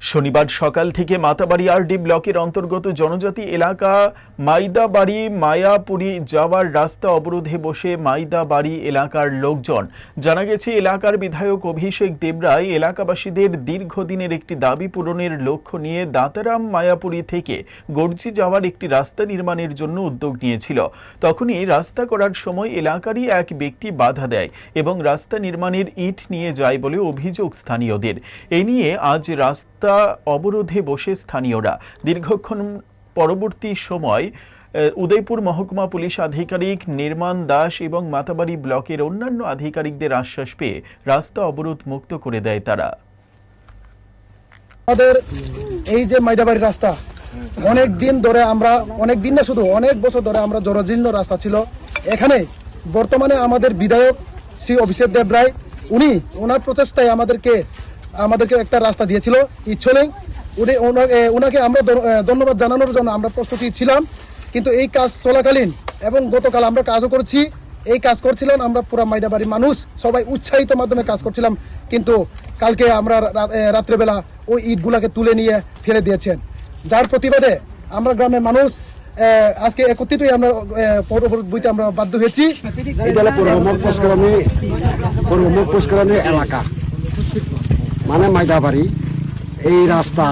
শনিবার সকাল থেকে মাতাবাড়ি আরডি ব্লকের অন্তর্গত জনজাতি এলাকা মাইদাবাড়ি, মায়াপুরি যাওয়ার রাস্তা অবরোধে বসে মাইদাবাড়ি এলাকার লোকজন। জানা গেছে, এলাকার বিধায়ক অভিষেক দেবরায় এলাকাবাসীদের দীর্ঘদিনের একটি দাবি পূরণের লক্ষ্য নিয়ে দাতারাম, মায়াপুরি থেকে গর্জি যাওয়ার একটি রাস্তা নির্মাণের জন্য উদ্যোগ নিয়েছিল। তখনই রাস্তা করার সময় এলাকারই এক ব্যক্তি বাধা দেয় এবং রাস্তা নির্মাণের ইট নিয়ে যায় বলে অভিযোগ স্থানীয়দের। এ নিয়ে আজ রাস্তা অবরোধে বসে স্থানীয়রা। দীর্ঘক্ষণ পরবর্তী সময় উদয়পুর মহকুমা পুলিশ আধিকারিক নির্মাণ দাস এবং মাতাবাড়ি ব্লকের অন্যান্য আধিকারিকদের আশ্বাস পেয়ে রাস্তা অবরোধ মুক্ত করে দেয় তারা। আমাদের এই যে মাইদাবাড়ি রাস্তা, অনেক দিন ধরে আমরা, অনেক দিন না শুধু, অনেক বছর ধরে আমরা জরাজীর্ণ রাস্তা ছিল। এখানে বর্তমানে আমাদের বিধায়ক শ্রী অভিষেক দেব রায়, উনি ওনার প্রচেষ্টায় আমাদেরকে আমাদেরকে একটা রাস্তা দিয়েছিল ইচ্ছলেই উনি ওনা- ওনাকে আমরা ধন্যবাদ জানানোর জন্য আমরা প্রস্তুতি ছিলাম। কিন্তু এই কাজ চলাকালীন এবং গতকাল আমরা কাজও করছি। এই কাজ করছিলাম আমরা পুরো মাইদাবাড়ির মানুষ। সবাই উৎসাহিত মাধ্যমে কাজ করছিলাম। কিন্তু কালকে আমরা রাত্রেবেলা ওই ইটগুলাকে তুলে নিয়ে ফেলে দিয়েছেন। যার প্রতিবাদে আমরা গ্রামের মানুষ আজকে একত্রিতই আমরা বইতে আমরা বাধ্য হয়েছি। এলাকা। মানে মাইদাবাড়ি, এই রাস্তা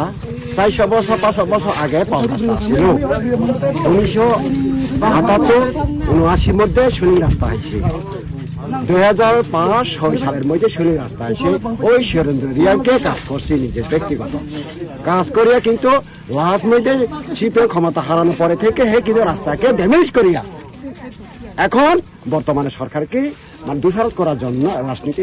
চারশো বছর, পাঁচশো বছর আগে পাওয়া রাস্তা ছিল। উনিশশো আটাত্তর উনআশির মধ্যে শনি রাস্তা হয়েছে। দুই হাজার পাঁচ ছয় সালের মধ্যে শনি রাস্তা আছে ওই সুরেন্দ্র রিয়াকে কাজ করছে নিজের ব্যক্তিগত। কাজ করিয়া কিন্তু লাস্ট মধ্যে শিপের ক্ষমতা হারানোর পরে থেকে হে কিন্তু রাস্তাকে ড্যামেজ করিয়া। এখন বর্তমানে সরকারকে মানে দোষারোপ করার জন্য রাজনীতি